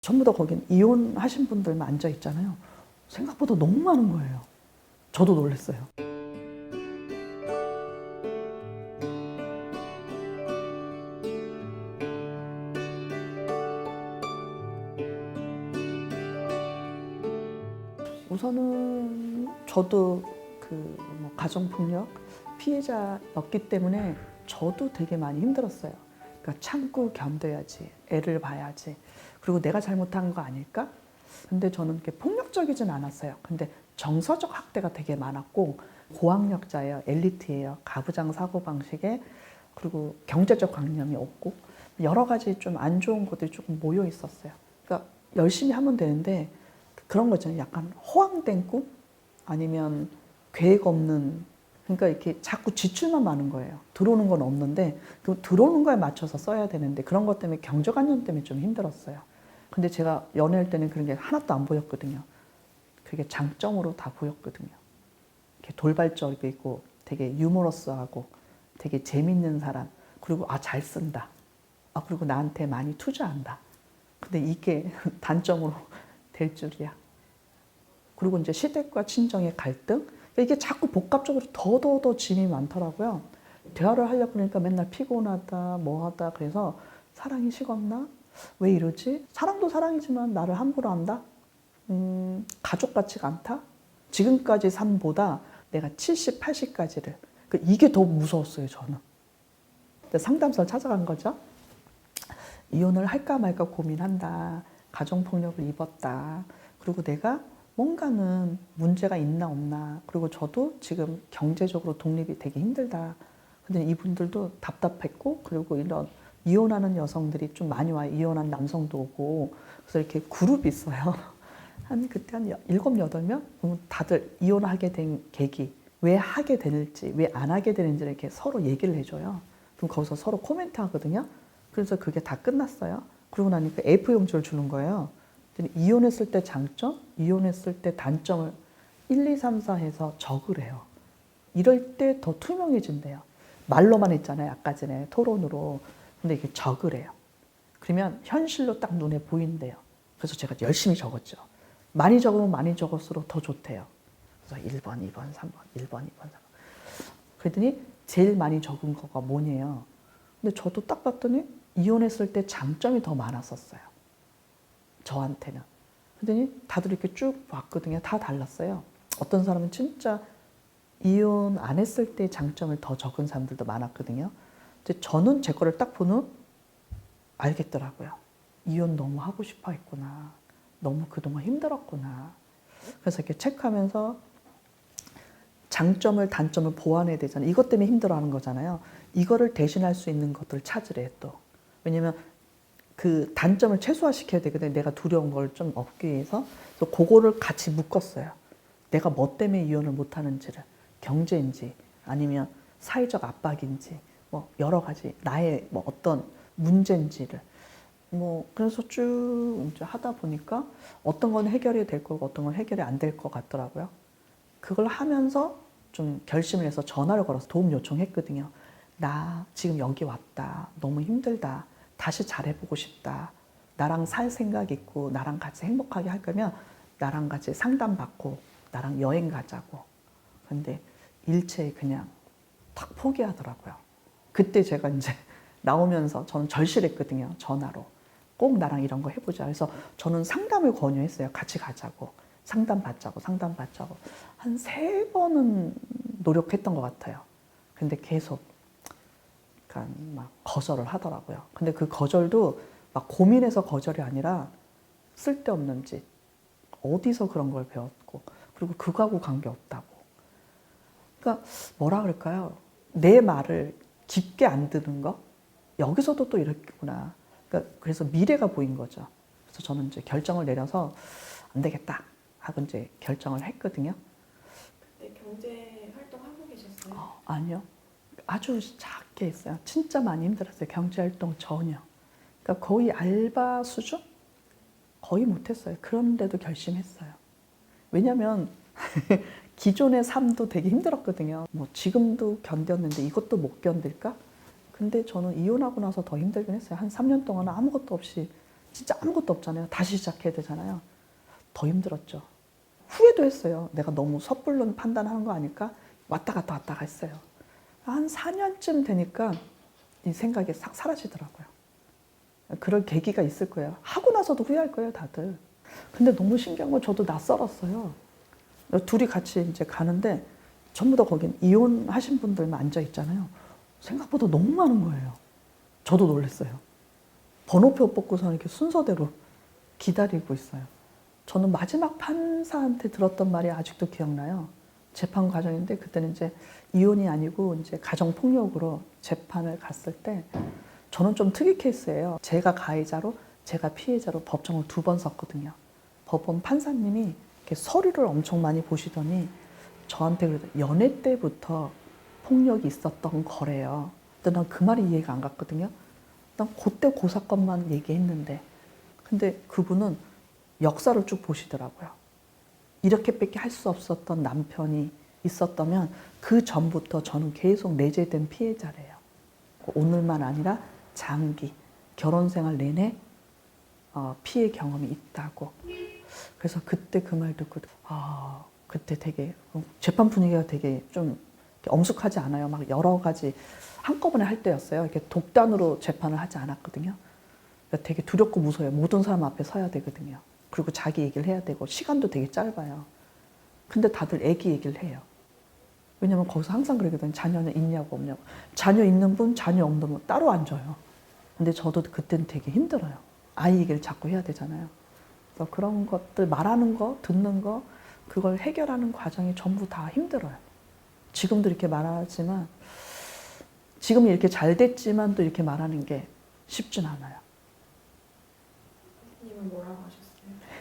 전부 다 거긴 이혼하신 분들만 앉아 있잖아요. 생각보다 너무 많은 거예요. 저도 놀랐어요. 우선은 저도 그 뭐 가정폭력 피해자였기 때문에 저도 되게 많이 힘들었어요. 그러니까 참고 견뎌야지, 애를 봐야지. 그리고 내가 잘못한 거 아닐까? 근데 저는 이렇게 폭력적이진 않았어요. 근데 정서적 학대가 되게 많았고 고학력자예요, 엘리트예요, 가부장 사고 방식에 그리고 경제적 관념이 없고 여러 가지 좀 안 좋은 것들이 조금 모여 있었어요. 그러니까 열심히 하면 되는데 그런 거 있잖아요. 약간 허황된 꿈 아니면 계획 없는 그러니까 이렇게 자꾸 지출만 많은 거예요. 들어오는 건 없는데 그 들어오는 거에 맞춰서 써야 되는데 그런 것 때문에 경제관념 때문에 좀 힘들었어요. 근데 제가 연애할 때는 그런 게 하나도 안 보였거든요. 그게 장점으로 다 보였거든요. 이렇게 돌발적이고 되게 유머러스하고 되게 재밌는 사람 그리고 아 잘 쓴다. 아 그리고 나한테 많이 투자한다. 근데 이게 단점으로 될 줄이야. 그리고 이제 시댁과 친정의 갈등 이게 자꾸 복합적으로 더더더 짐이 많더라고요. 대화를 하려고 그러니까 맨날 피곤하다, 뭐하다 그래서 사랑이 식었나? 왜 이러지? 사랑도 사랑이지만 나를 함부로 한다? 음, 가족 같지가 않다? 지금까지 삶보다 내가 70, 80까지를 이게 더 무서웠어요 저는. 상담소를 찾아간 거죠. 이혼을 할까 말까 고민한다. 가정폭력을 입었다. 그리고 내가 뭔가는 문제가 있나 없나. 그리고 저도 지금 경제적으로 독립이 되게 힘들다. 근데 이분들도 답답했고, 그리고 이런 이혼하는 여성들이 좀 많이 와요. 이혼한 남성도 오고. 그래서 이렇게 그룹이 있어요. 한 그때 한 일곱 여덟 명 다들 이혼하게 된 계기, 왜 하게 될지, 왜 안 하게 되는지를 이렇게 서로 얘기를 해줘요. 그럼 거기서 서로 코멘트 하거든요. 그래서 그게 다 끝났어요. 그러고 나니까 A4 용지를 주는 거예요. 이혼했을 때 장점, 이혼했을 때 단점을 1, 2, 3, 4 해서 적으래요. 이럴 때 더 투명해진대요. 말로만 했잖아요. 아까 전에 토론으로. 근데 이게 적으래요. 그러면 현실로 딱 눈에 보인대요. 그래서 제가 열심히 적었죠. 많이 적으면 많이 적을수록 더 좋대요. 그래서 1번, 2번, 3번, 1번, 2번, 3번. 그랬더니 제일 많이 적은 거가 뭐냐요. 근데 저도 딱 봤더니 이혼했을 때 장점이 더 많았었어요. 저한테는. 그랬더니 다들 이렇게 쭉 봤거든요. 다 달랐어요. 어떤 사람은 진짜 이혼 안 했을 때 장점을 더 적은 사람들도 많았거든요. 근데 저는 제 거를 딱 보는 알겠더라고요. 이혼 너무 하고 싶어 했구나. 너무 그동안 힘들었구나. 그래서 이렇게 체크하면서 장점을 단점을 보완해야 되잖아요. 이것 때문에 힘들어하는 거잖아요. 이거를 대신할 수 있는 것들을 찾으래 또. 왜냐면 그 단점을 최소화시켜야 되거든요. 내가 두려운 걸 좀 없기 위해서. 그래서 그거를 같이 묶었어요. 내가 뭐 때문에 이혼을 못 하는지를. 경제인지 아니면 사회적 압박인지 뭐 여러 가지 나의 뭐 어떤 문제인지를 뭐 그래서 쭉 하다 보니까 어떤 건 해결이 될 거고 어떤 건 해결이 안 될 것 같더라고요. 그걸 하면서 좀 결심을 해서 전화를 걸어서 도움 요청했거든요. 나 지금 여기 왔다. 너무 힘들다. 다시 잘해보고 싶다. 나랑 살 생각 있고 나랑 같이 행복하게 할 거면 나랑 같이 상담받고 나랑 여행 가자고. 근데 일체에 그냥 탁 포기하더라고요. 그때 제가 이제 나오면서 저는 절실했거든요. 전화로. 꼭 나랑 이런 거 해보자. 그래서 저는 상담을 권유했어요. 같이 가자고. 상담 받자고, 상담 받자고. 한 세 번은 노력했던 것 같아요. 근데 계속, 그러니까 막 거절을 하더라고요. 근데 그 거절도 막 고민해서 거절이 아니라 쓸데없는 짓. 어디서 그런 걸 배웠고, 그리고 그거하고 관계없다고. 그러니까 뭐라 그럴까요? 내 말을 깊게 안 듣는 거? 여기서도 또 이렇구나. 그러니까 그래서 미래가 보인 거죠. 그래서 저는 이제 결정을 내려서 안 되겠다 하고 이제 결정을 했거든요. 그때 경제 활동 하고 계셨어요? 어, 아니요. 아주 작게 했어요. 진짜 많이 힘들었어요. 경제활동 전혀. 그러니까 거의 알바 수준? 거의 못했어요. 그런데도 결심했어요. 왜냐면 기존의 삶도 되게 힘들었거든요. 뭐 지금도 견뎠는데 이것도 못 견딜까? 근데 저는 이혼하고 나서 더 힘들긴 했어요. 한 3년 동안 아무것도 없이 진짜 아무것도 없잖아요. 다시 시작해야 되잖아요. 더 힘들었죠. 후회도 했어요. 내가 너무 섣불른 판단하는 거 아닐까? 왔다 갔다 왔다 갔다 했어요. 한 4년쯤 되니까 이 생각이 싹 사라지더라고요. 그럴 계기가 있을 거예요. 하고 나서도 후회할 거예요, 다들. 근데 너무 신기한 건 저도 낯설었어요. 둘이 같이 이제 가는데 전부 다 거긴 이혼하신 분들만 앉아 있잖아요. 생각보다 너무 많은 거예요. 저도 놀랐어요. 번호표 뽑고서 이렇게 순서대로 기다리고 있어요. 저는 마지막 판사한테 들었던 말이 아직도 기억나요. 재판 과정인데 그때는 이제 이혼이 아니고 이제 가정 폭력으로 재판을 갔을 때 저는 좀 특이 케이스예요. 제가 가해자로 제가 피해자로 법정을 두 번 섰거든요. 법원 판사님이 이렇게 서류를 엄청 많이 보시더니 저한테 그래도 연애 때부터 폭력이 있었던 거래요. 근데 난 그 말이 이해가 안 갔거든요. 난 그때 그 사건만 얘기했는데 근데 그분은 역사를 쭉 보시더라고요. 이렇게밖에 할 수 없었던 남편이 있었다면 그 전부터 저는 계속 내재된 피해자래요. 오늘만 아니라 장기 결혼 생활 내내 어, 피해 경험이 있다고. 그래서 그때 그 말 듣고 아 그때 되게 재판 분위기가 되게 좀 엄숙하지 않아요. 막 여러 가지 한꺼번에 할 때였어요. 이렇게 독단으로 재판을 하지 않았거든요. 그러니까 되게 두렵고 무서워요. 모든 사람 앞에 서야 되거든요. 그리고 자기 얘기를 해야 되고 시간도 되게 짧아요. 근데 다들 애기 얘기를 해요. 왜냐면 거기서 항상 그러거든요. 자녀는 있냐고 없냐고. 자녀 있는 분, 자녀 없는 분 따로 앉아요. 근데 저도 그때는 되게 힘들어요. 아이 얘기를 자꾸 해야 되잖아요. 그래서 그런 것들 말하는 거, 듣는 거, 그걸 해결하는 과정이 전부 다 힘들어요. 지금도 이렇게 말하지만 지금 이렇게 잘 됐지만 또 이렇게 말하는 게 쉽진 않아요. 선생님은 뭐라고 하셨어요?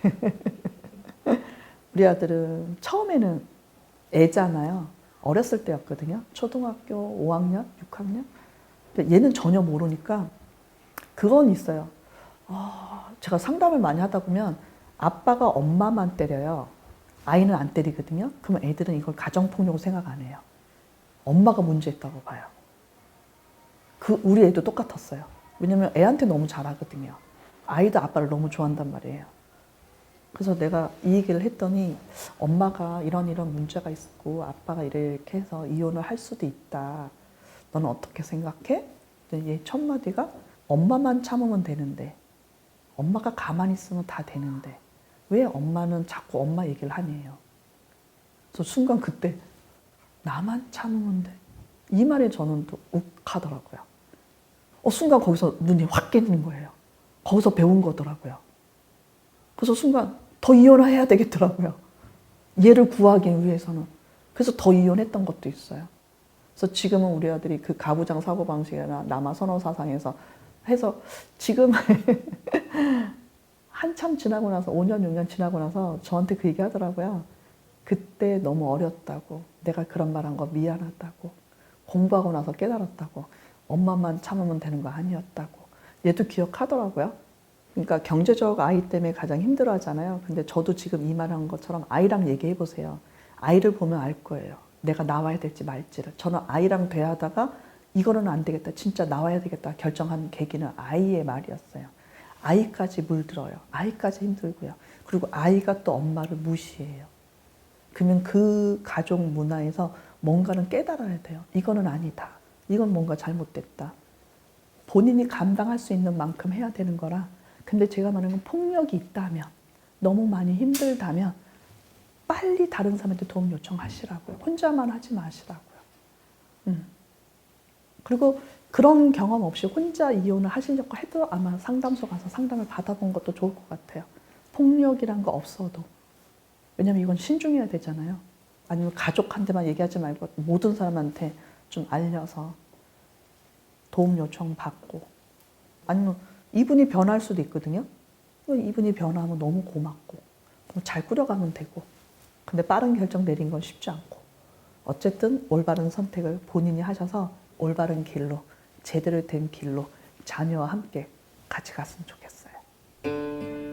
우리 아들은 처음에는 애잖아요. 어렸을 때였거든요. 초등학교 5학년, 6학년. 근데 얘는 전혀 모르니까 그건 있어요. 아, 제가 상담을 많이 하다 보면 아빠가 엄마만 때려요. 아이는 안 때리거든요. 그러면 애들은 이걸 가정폭력으로 생각 안 해요. 엄마가 문제있다고 봐요. 그 우리 애도 똑같았어요. 왜냐면 애한테 너무 잘하거든요. 아이도 아빠를 너무 좋아한단 말이에요. 그래서 내가 이 얘기를 했더니 엄마가 이런 이런 문제가 있고 아빠가 이렇게 해서 이혼을 할 수도 있다. 너는 어떻게 생각해? 얘 첫 마디가 엄마만 참으면 되는데 엄마가 가만히 있으면 다 되는데 왜 엄마는 자꾸 엄마 얘기를 하냐요. 그래서 순간 그때 나만 참으면 돼. 이 말에 저는 또 욱하더라고요. 어, 순간 거기서 눈이 확 깨지는 거예요. 거기서 배운 거더라고요. 그래서 순간 더 이혼을 해야 되겠더라고요. 얘를 구하기 위해서는. 그래서 더 이혼했던 것도 있어요. 그래서 지금은 우리 아들이 그 가부장 사고방식이나 남아 선호 사상에서 해서 지금 한참 지나고 나서 5년, 6년 지나고 나서 저한테 그 얘기 하더라고요. 그때 너무 어렸다고. 내가 그런 말 한 거 미안하다고. 공부하고 나서 깨달았다고. 엄마만 참으면 되는 거 아니었다고. 얘도 기억하더라고요. 그러니까 경제적 아이 때문에 가장 힘들어 하잖아요. 근데 저도 지금 이 말 한 것처럼 아이랑 얘기해 보세요. 아이를 보면 알 거예요. 내가 나와야 될지 말지를. 저는 아이랑 대하다가 이거는 안 되겠다. 진짜 나와야 되겠다. 결정한 계기는 아이의 말이었어요. 아이까지 물들어요. 아이까지 힘들고요. 그리고 아이가 또 엄마를 무시해요. 그러면 그 가족 문화에서 뭔가는 깨달아야 돼요. 이거는 아니다. 이건 뭔가 잘못됐다. 본인이 감당할 수 있는 만큼 해야 되는 거라. 근데 제가 말하는 건 폭력이 있다면, 너무 많이 힘들다면, 빨리 다른 사람한테 도움 요청하시라고요. 혼자만 하지 마시라고요. 음. 그리고 그런 경험 없이 혼자 이혼을 하시려고 해도 아마 상담소 가서 상담을 받아본 것도 좋을 것 같아요. 폭력이란 거 없어도. 왜냐면 이건 신중해야 되잖아요. 아니면 가족한테만 얘기하지 말고 모든 사람한테 좀 알려서 도움 요청 받고 아니면 이분이 변할 수도 있거든요. 이분이 변하면 너무 고맙고 뭐잘 꾸려가면 되고 근데 빠른 결정 내린 건 쉽지 않고 어쨌든 올바른 선택을 본인이 하셔서 올바른 길로 제대로 된 길로 자녀와 함께 같이 갔으면 좋겠어요.